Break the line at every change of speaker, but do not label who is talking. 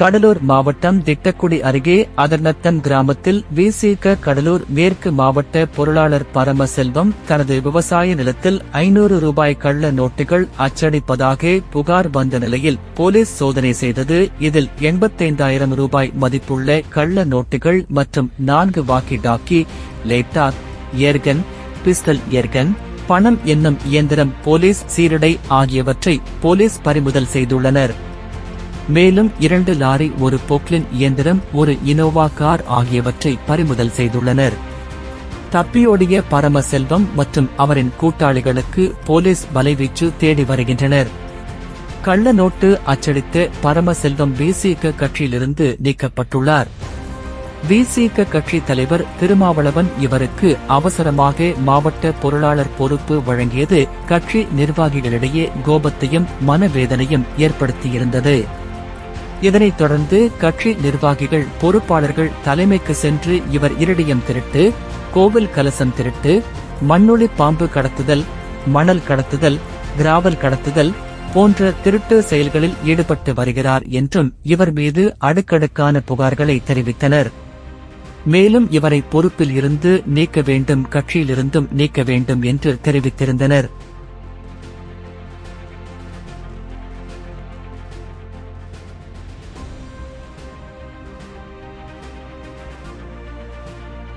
கடலூர் மாவட்டம் திட்டக்குடி அருகே அதர்நத்தம் கிராமத்தில் விசிக கடலூர் மேற்கு மாவட்ட பொருளாளர் பரமசெல்வம் தனது விவசாய நிலத்தில் ஐநூறு ரூபாய் கள்ள நோட்டுகள் அச்சடிப்பதாக புகார் வந்த நிலையில் போலீஸ் சோதனை செய்தது. இதில் எண்பத்தைந்தாயிரம் ரூபாய் மதிப்புள்ள கள்ள நோட்டுகள் மற்றும் நான்கு walkie talkie laptop airgun pistol airgun பணம் என்னும் இயந்திரம் போலீஸ் சீருடை ஆகியவற்றை போலீஸ் பறிமுதல் செய்துள்ளனர். மேலும் இரண்டு லாரி ஒரு போக்லின் இயந்திரம் ஒரு இனோவா கார் ஆகியவற்றை பறிமுதல் செய்துள்ளனர். தப்பியோடிய பரமசெல்வம் மற்றும் அவரின் கூட்டாளிகளுக்கு போலீஸ் வலைவீச்சு தேடி வருகின்றனர். கள்ள நோட்டு அச்சடித்த பரமசெல்வம் விசிக கட்சியிலிருந்து நீக்கப்பட்டுள்ளார். விசிக கட்சி தலைவர் திருமாவளவன் இவருக்கு அவசரமாக மாவட்ட பொருளாளர் பொறுப்பு வழங்கியது கட்சி நிர்வாகிகளிடையே கோபத்தையும் மனவேதனையும் ஏற்படுத்தியிருந்தது. இதனைத் தொடர்ந்து கட்சி நிர்வாகிகள் பொறுப்பாளர்கள் தலைமைக்கு சென்று இவர் இரடியம் திருட்டு கோவில் கலசம் திருட்டு மண்ணுளி பாம்பு கடத்துதல் மணல் கடத்துதல் கிராவல் கடத்துதல் போன்ற திருட்டு செயல்களில் ஈடுபட்டு வருகிறார் என்றும் இவர் மீது அடுக்கடுக்கான புகார்களை தெரிவித்தனர். மேலும் இவரை பொறுப்பில் இருந்து நீக்க வேண்டும் கட்சியிலிருந்தும் நீக்க வேண்டும் என்று தெரிவித்திருந்தனர்.